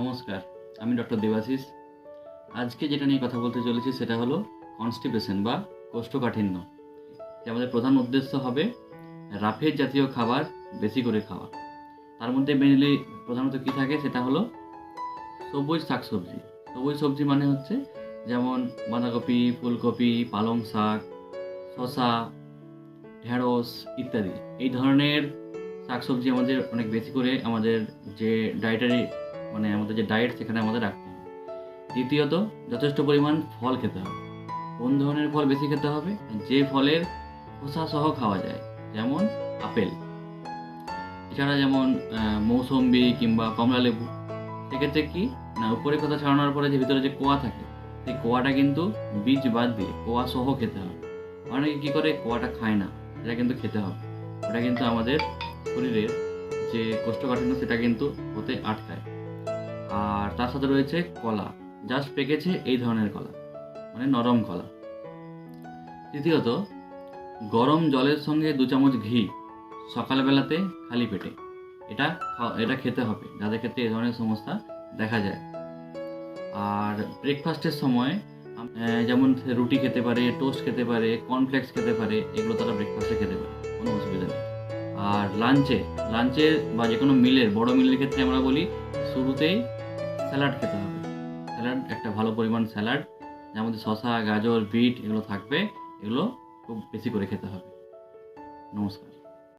নমস্কার, আমি ডক্টর দেবাশিস। আজকে যেটা নিয়ে কথা বলতে চলেছি সেটা হলো কনস্টিপেশন বা কোষ্ঠকাঠিন্য। যে আমাদের প্রধান উদ্দেশ্য হবে রাফের জাতীয় খাবার বেশি করে খাওয়া। তার মধ্যে মেনলি প্রধানত কী থাকে সেটা হলো সবুজ শাকসবজি। সবুজ সবজি মানে হচ্ছে যেমন বাঁধাকপি, ফুলকপি, পালং শাক, শসা, ঢেঁড়স ইত্যাদি। এই ধরনের শাকসবজি আমাদের অনেক বেশি করে আমাদের যে ডায়েটারি মানে আমাদের যে ডায়েট সেখানে আমাদের রাখতে হবে। দ্বিতীয়ত, যথেষ্ট পরিমাণ ফল খেতে হবে। কোন ধরনের ফল বেশি খেতে হবে? যে ফলের খোসা সহ খাওয়া যায়, যেমন আপেল। এছাড়া যেমন মৌসম্বি কিংবা কমলা লেবু সেক্ষেত্রে কি? না উপরে কথা ছাড়ানোর পরে যে ভিতরে যে কোয়া থাকে, সেই কোয়াটা কিন্তু বীজ বাদ দিয়ে কোয়া সহ খেতে হবে। অনেকে কী করে? কোয়াটা খায় না এটা কিন্তু খেতে হবে। ওটা কিন্তু আমাদের শরীরের যে কোষ্ঠকাঠিন্য, সেটা কিন্তু হতে আটকায়। আর তার সাথে রয়েছে কলা। জাস্ট পেকেছে এই ধরনের কলা মানে নরম কলা। তৃতীয়ত, গরম জলের সঙ্গে দু চামচ ঘি সকালবেলাতে খালি পেটে। এটা এটা খেতে হবে, যাদের ক্ষেত্রে এই ধরনের সমস্যা দেখা যায়। আর ব্রেকফাস্টের সময় যেমন রুটি খেতে পারে টোস্ট খেতে পারে কর্নফ্লেক্স খেতে পারে, এগুলো তারা ব্রেকফাস্টে খেতে পারে, কোনো অসুবিধা নেই। আর লাঞ্চে লাঞ্চে বা যে কোনো মিলের বড় মিলের ক্ষেত্রে আমরা বলি শুরুতেই স্যালাড খেতে হবে। স্যালাড, একটা ভালো পরিমাণ স্যালাড, যার মধ্যে শশা গাজর, বিট এগুলো থাকবে, এগুলো খুব বেশি করে খেতে হবে। নমস্কার।